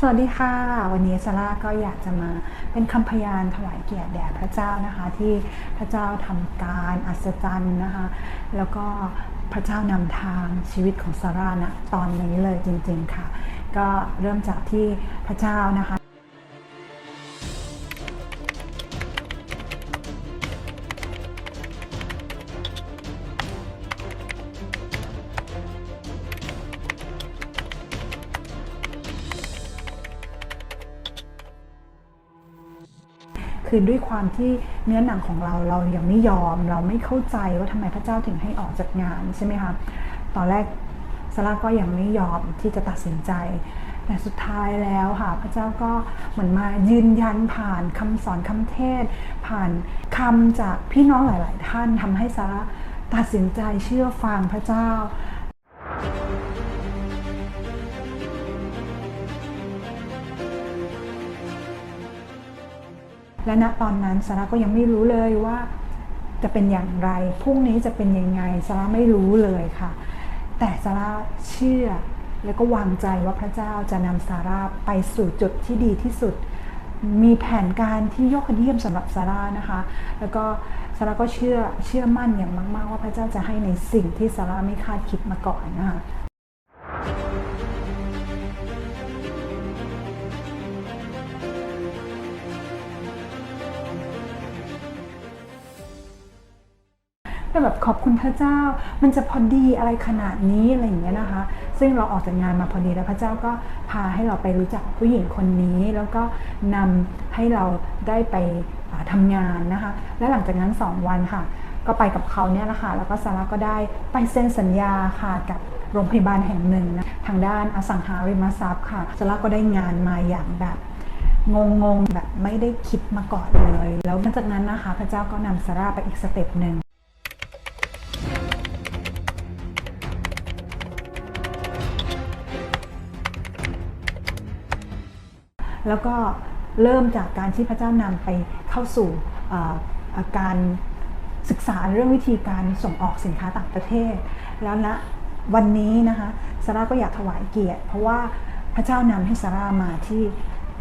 สวัสดีค่ะ วันนี้ซาร่าก็อยากจะมาเป็นคำพยานถวายเกียรติแด่พระเจ้านะคะ ที่พระเจ้าทำการอัศจรรย์นะคะ แล้วก็พระเจ้านำทางชีวิตของซาร่านะตอนนี้เลยจริงๆค่ะ ก็เริ่มจากที่พระเจ้านะคะ คือด้วยความที่เนื้อหนังของเราเรายังไม่ยอม เราไม่เข้าใจว่าทำไมพระเจ้าถึงให้ออกจากงานใช่ไหมคะตอนแรกซาร่าก็ยังไม่ยอมที่จะตัดสินใจแต่สุดท้ายแล้วค่ะพระเจ้าก็เหมือนมายืนยันผ่านคำสอนคำเทศ ผ่านคำจากพี่น้องหลาย ๆ ท่านทำให้ซาร่าตัดสินใจเชื่อฟังพระเจ้า และณตอนนั้นซาร่าก็ยังไม่รู้เลยว่าจะเป็นอย่างไรพรุ่งนี้จะเป็นยังไงซาร่าไม่รู้เลยค่ะ แต่ซาร่าเชื่อแล้วก็วางใจว่าพระเจ้าจะนำซาร่าไปสู่จุดที่ดีที่สุด มีแผนการที่ยอดเยี่ยมสำหรับซาร่านะคะ แล้วก็ซาร่าก็เชื่อเชื่อมั่นอย่างมาก ๆ ว่าพระเจ้าจะให้ในสิ่งที่ซาร่าไม่คาดคิดมาก่อนนะคะ แบบขอบคุณพระเจ้า มันจะพอดีอะไรขนาดนี้อะไรอย่างเงี้ยนะคะ ซึ่งเราออกจากงานมาพอดีแล้วพระเจ้าก็พาให้เราไปรู้จักผู้หญิงคนนี้ แล้วก็นำให้เราได้ไปอ่าทำงานนะคะ และหลังจากนั้น 2 วันค่ะ ก็ไปกับเขาเนี่ยแหละค่ะแล้วก็ซาร่าก็ได้ไปเซ็นสัญญาค่ะกับโรงพยาบาลแห่งหนึ่งนะทางด้านอสังหาริมทรัพย์ค่ะซาร่าก็ได้งานมาอย่างแบบงงๆแบบไม่ได้คิดมาก่อนเลย แล้วหลังจากนั้นนะคะ พระเจ้าก็นำซาร่าไปอีกสเต็ปหนึ่ง แล้วก็เริ่มจากการที่พระเจ้านำไปเข้าสู่การศึกษาเรื่องวิธีการส่งออกสินค้าต่างประเทศ แล้วณวันนี้นะคะซาร่าก็อยากถวายเกียรติ เพราะว่าพระเจ้านำให้ซาร่ามาที่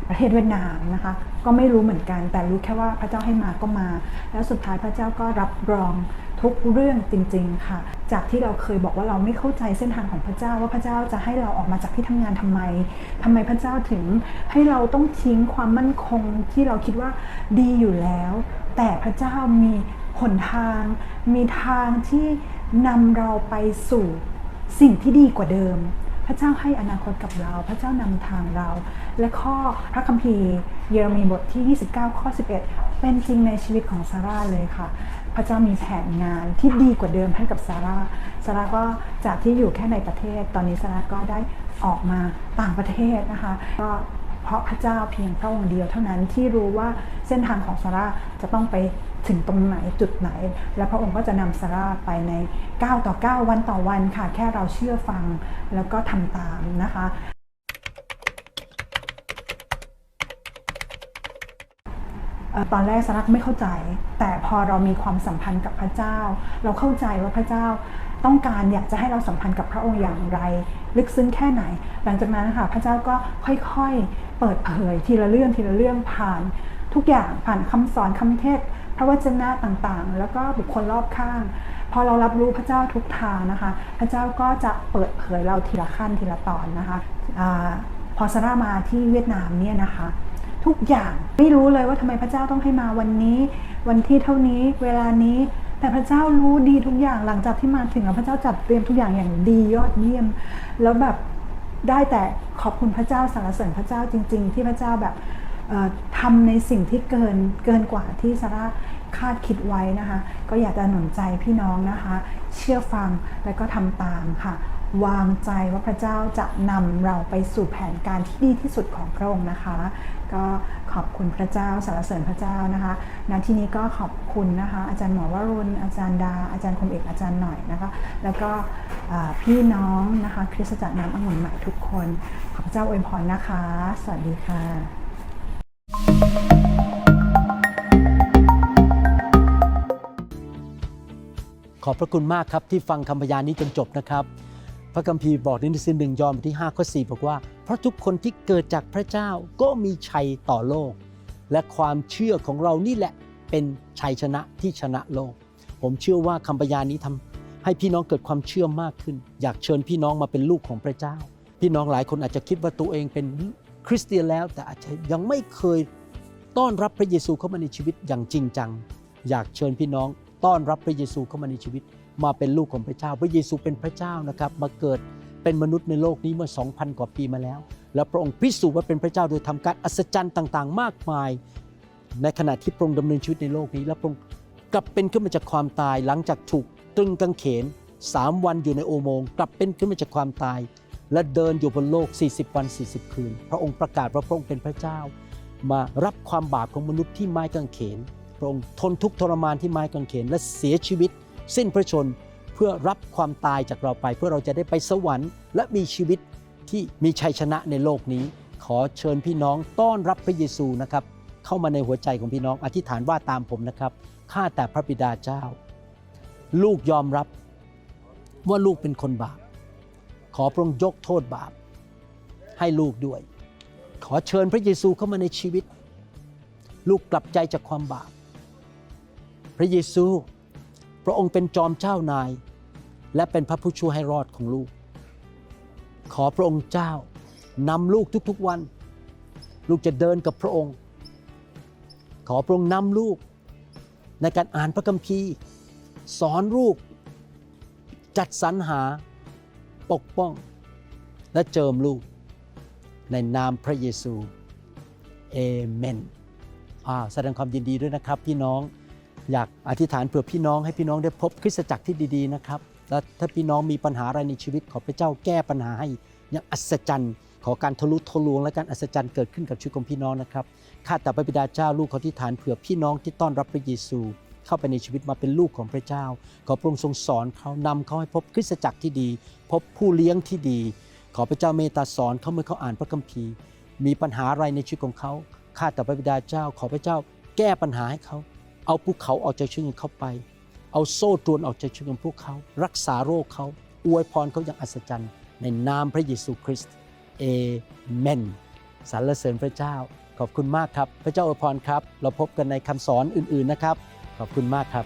ประเทศเวียดนามนะคะก็ไม่รู้เหมือนกัน แต่รู้แค่ว่าพระเจ้าให้มาก็มา แล้วสุดท้ายพระเจ้าก็รับรอง ทุกเรื่องจริง ๆ ค่ะ จากที่เราเคยบอกว่าเราไม่เข้าใจเส้นทางของพระเจ้า ว่าพระเจ้าจะให้เราออกมาจากที่ทำงานทำไมทำไมพระเจ้าถึงให้เราต้องทิ้งความมั่นคงที่เราคิดว่าดีอยู่แล้ว แต่พระเจ้ามีหนทาง มีทางที่นำเราไปสู่สิ่งที่ดีกว่าเดิม พระเจ้าให้อนาคตกับเรา พระเจ้านำทางเรา และข้อพระคัมภีร์เยเรมีบทที่ 29 ข้อ 11 เป็นจริงในชีวิตของซาร่าเลยค่ะ พระเจ้ามีแผนงานที่ดีกว่าเดิมให้กับซาร่าซาร่าก็จากที่อยู่แค่ในประเทศ ตอนนี้ซาร่าก็ได้ออกมาต่างประเทศนะคะก็เพราะพระเจ้าเพียงพระองค์เดียวเท่านั้นที่รู้ว่าเส้นทางของซาร่าจะต้องไปถึงตรงไหนจุดไหน และพระองค์ก็จะนำซาร่าไปใน 9 ต่อ 9 วันต่อวันค่ะ แค่เราเชื่อฟังแล้วก็ทำตามนะคะ เอ่อ ตอนแรกสารักไม่เข้าใจ แต่พอเรามีความสัมพันธ์กับพระเจ้า เราเข้าใจว่าพระเจ้าต้องการอยากจะให้เราสัมพันธ์กับพระองค์อย่างไร ลึกซึ้งแค่ไหน หลังจากนั้นค่ะพระเจ้าก็ค่อยๆเปิดเผยทีละเรื่องทีละเรื่องผ่าน ทุกอย่างผ่านคำสอนคำเทศพระวจนะต่างๆ แล้วก็บุคคลรอบข้าง พอเรารับรู้พระเจ้าทุกทางนะคะ พระเจ้าก็จะเปิดเผยเราทีละขั้นทีละตอนนะคะอพอซาร่ามาที่เวียดนามเนี่ยนะคะ ทุกอย่าง ไม่รู้เลยว่าทำไมพระเจ้าต้องให้มาวันนี้ วันที่เท่านี้เวลานี้ แต่พระเจ้ารู้ดีทุกอย่างหลังจากที่มาถึงแล้วพระเจ้าจัดเตรียมทุกอย่างอย่างดียอดเยี่ยม แล้วแบบได้แต่ขอบคุณพระเจ้าสรรเสริญพระเจ้าจริง ๆ ที่พระเจ้าแบบเอ่อทำในสิ่งที่เกินเกินกว่าที่ซาร่าคาดคิดไว้นะคะ ก็อยากจะหนุนใจพี่น้องนะคะ เชื่อฟังและก็ทำตามค่ะ วางใจว่าพระเจ้าจะนำเราไปสู่แผนการที่ดีที่สุดของพระองค์นะคะ ก็ขอบคุณพระเจ้าสรรเสริญพระเจ้านะคะณที่นี้ก็ขอบคุณนะคะ อาจารย์หมอวรุณอาจารย์ดา อาจารย์คมเอกอาจารย์หน่อยนะคะ แล้วก็พี่น้องนะคะคริสตจักรน้ำองุ่นใหม่ทุกคนขอพระเจ้าอวยพรนะคะ สวัสดีค่ะ ขอบพระคุณมากครับที่ฟังคำพยานนี้จนจบนะครับ ระคัมภีร์บอกในหนังสือหนึ่งยอห์นบทที่5ข้อ4บอกว่า เพราะทุกคนที่เกิดจากพระเจ้าก็มีชัยต่อโลก และความเชื่อของเรานี่แหละเป็นชัยชนะที่ชนะโลก ผมเชื่อว่าคำพยานนี้ทำให้พี่น้องเกิดความเชื่อมากขึ้น อยากเชิญพี่น้องมาเป็นลูกของพระเจ้า พี่น้องหลายคนอาจจะคิดว่าตัวเองเป็นคริสเตียนแล้ว แต่อาจจะยังไม่เคยต้อนรับพระเยซูเข้ามาในชีวิตอย่างจริงจัง อยากเชิญพี่น้องต้อนรับพระเยซูเข้ามาในชีวิต มาเป็นลูกของพระเจ้า พระเยซูเป็นพระเจ้านะครับ มาเกิดเป็นมนุษย์ในโลกนี้เมื่อ 2,000 กว่าปีมาแล้ว แล้วพระองค์พิสูจน์ว่าเป็นพระเจ้าโดยทำการอัศจรรย์ต่างๆ มากมาย ในขณะที่พระองค์ดำเนินชีวิตในโลกนี้ และพระองค์กลับเป็นขึ้นมาจากความตายหลังจากถูกตรึงกางเขน3วันอยู่ในโอโมงกลับเป็นขึ้นมาจากความตาย และเดินอยู่บนโลก 40 วัน 40 คืน พระองค์ประกาศว่าพระองค์เป็นพระเจ้า มารับความบาปของมนุษย์ที่ไม้กางเขน พระองค์ทนทุกข์ทรมานที่ไม้กางเขนและเสียชีวิต สิ้นพระชนเพื่อรับความตายจากเราไป เพื่อเราจะได้ไปสวรรค์ และมีชีวิตที่มีชัยชนะในโลกนี้ ขอเชิญพี่น้องต้อนรับพระเยซูนะครับ เข้ามาในหัวใจของพี่น้องอธิษฐานว่าตามผมนะครับข้าแต่พระบิดาเจ้า ลูกยอมรับว่าลูกเป็นคนบาป ขอพระองค์ยกโทษบาป ให้ลูกด้วย ขอเชิญพระเยซูเข้ามาในชีวิต ลูกกลับใจจากความบาป พระเยซู พระองค์เป็นจอมเจ้านาย และเป็นพระผู้ช่วยให้รอดของลูก ขอพระองค์เจ้านำลูกทุกๆวัน ลูกจะเดินกับพระองค์ ขอพระองค์นำลูก ในการอ่านพระคัมภีร์ สอนลูก จัดสรรหา ปกป้อง และเจิมลูก ในนามพระเยซูเอเมนอ่าแสดงความยินดีด้วยนะครับพี่น้อง อยากอธิษฐานเผื่อพี่น้องให้พี่น้องได้พบคริสตจักรที่ดีๆนะครับ และถ้าพี่น้องมีปัญหาอะไรในชีวิตขอพระเจ้าแก้ปัญหาให้อย่างอัศจรรย์ ขอการทะลุทะลวงและการอัศจรรย์เกิดขึ้นกับชีวิตของพี่น้องนะครับข้าแต่พระบิดาเจ้าลูกขอที่ฐานเผื่อพี่น้องที่ต้อนรับพระเยซูเข้าไปในชีวิตมาเป็นลูกของพระเจ้า ขอพระองค์ทรงสอนเขานำเขาให้พบคริสตจักรที่ดี พบผู้เลี้ยงที่ดี ขอพระเจ้าเมตตาสอนเขาเมื่อเขาอ่านพระคัมภีร์ มีปัญหาอะไรในชีวิตของเขา ข้าแต่พระบิดาเจ้า ขอพระเจ้าแก้ปัญหาให้เขา เอาภูเขาออกจากชีวิตของเขาไป เอาโซ่ตรวนออกจากชีวิตของพวกเขา รักษาโรคเขา อวยพรเขาอย่างอัศจรรย์ ในนามพระเยซูคริสต์เอเมนสรรเสริญพระเจ้า ขอบคุณมากครับ พระเจ้าอวยพรครับ เราพบกันในคำสอนอื่นๆนะครับ ขอบคุณมากครับ